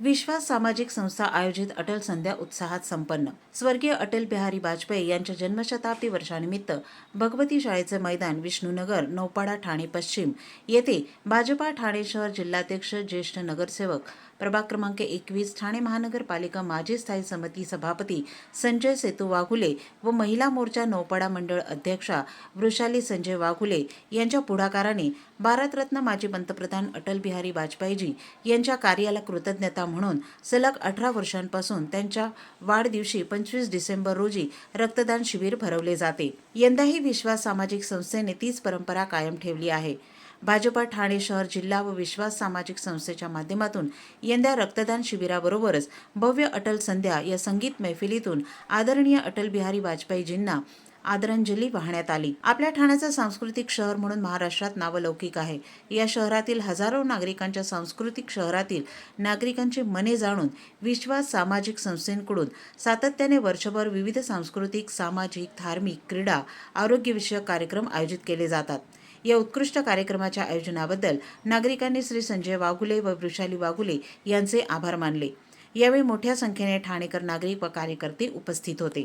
विश्वास सामाजिक संस्था आयोजित अटल संध्या उत्साहात संपन्न. स्वर्गीय अटल बिहारी वाजपेयी यांच्या जन्मशताब्दी वर्षानिमित्त भगवती शाळेचे मैदान विष्णूनगर नौपाडा ठाणे पश्चिम येथे भाजपा ठाणे शहर जिल्हाध्यक्ष ज्येष्ठ नगरसेवक प्रभाग क्रमांक एकवीस ठाणे महानगरपालिका माजी स्थायी समिती सभापती संजय सेतू वाघुले व महिला मोर्चा नौपाडा मंडळ अध्यक्षा वृषाली संजय वाघुले यांच्या पुढाकाराने भारतरत्न माजी पंतप्रधान अटल बिहारी वाजपेयीजी यांच्या कार्याला कृतज्ञता म्हणून सलग अठरा वर्षांपासून त्यांच्या वाढदिवशी पंचवीस डिसेंबर रोजी रक्तदान शिबिर भरवले जाते. यंदाही विश्वास सामाजिक संस्थेने तीच परंपरा कायम ठेवली आहे. भाजपा ठाणे शहर जिल्हा व विश्वास सामाजिक संस्थेच्या माध्यमातून यंदा रक्तदान शिबिराबरोबरच भव्य अटल संध्या या संगीत मैफिलीतून आदरणीय अटल बिहारी वाजपेयीजींना आदरांजली वाहण्यात आली. आपल्या ठाण्याचं सांस्कृतिक शहर म्हणून महाराष्ट्रात नावलौकिक आहे. या शहरातील हजारो नागरिकांच्या सांस्कृतिक शहरातील नागरिकांची मने जाणून विश्वास सामाजिक संस्थेकडून सातत्याने वर्षभर विविध सांस्कृतिक सामाजिक धार्मिक क्रीडा आरोग्यविषयक कार्यक्रम आयोजित केले जातात. या उत्कृष्ट कार्यक्रमाच्या आयोजनाबद्दल नागरिकांनी श्री संजय वाघुले व वृषाली वाघुले यांचे आभार मानले. यावेळी मोठ्या संख्येने ठाणेकर नागरिक व कार्यकर्ते उपस्थित होते.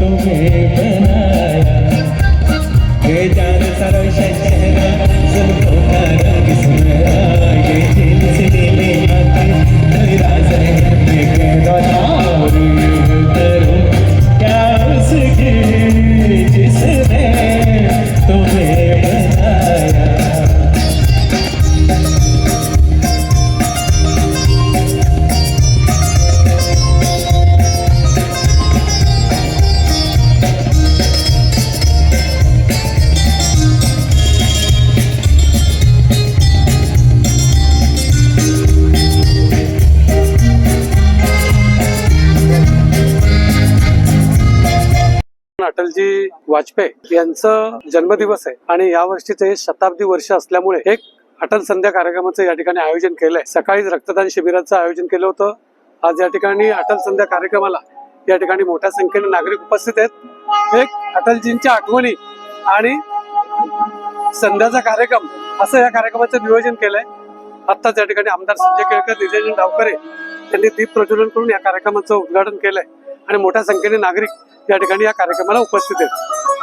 तुम्हें बनाया ये जान अटलजी वाजपेयी यांचं जन्मदिवस आहे. आणि या वर्षीचे हे शताब्दी वर्ष असल्यामुळे एक अटल संध्या कार्यक्रमाचं या ठिकाणी आयोजन केलंय. सकाळीच रक्तदान शिबिराचं आयोजन केलं होतं. आज या ठिकाणी अटल संध्या कार्यक्रमाला या ठिकाणी मोठ्या संख्येने नागरिक उपस्थित आहेत. एक अटलजींच्या आठवणी आणि संध्याचा कार्यक्रम असं या कार्यक्रमाचं नियोजन केलंय. आत्ताच या ठिकाणी आमदार संजय केळकर निरंजन डावकरे यांनी दीप प्रज्वलन करून या कार्यक्रमाचं उद्घाटन केलंय. आणि मोठ्या संख्येने नागरिक या ठिकाणी या कार्यक्रमाला उपस्थित आहेत.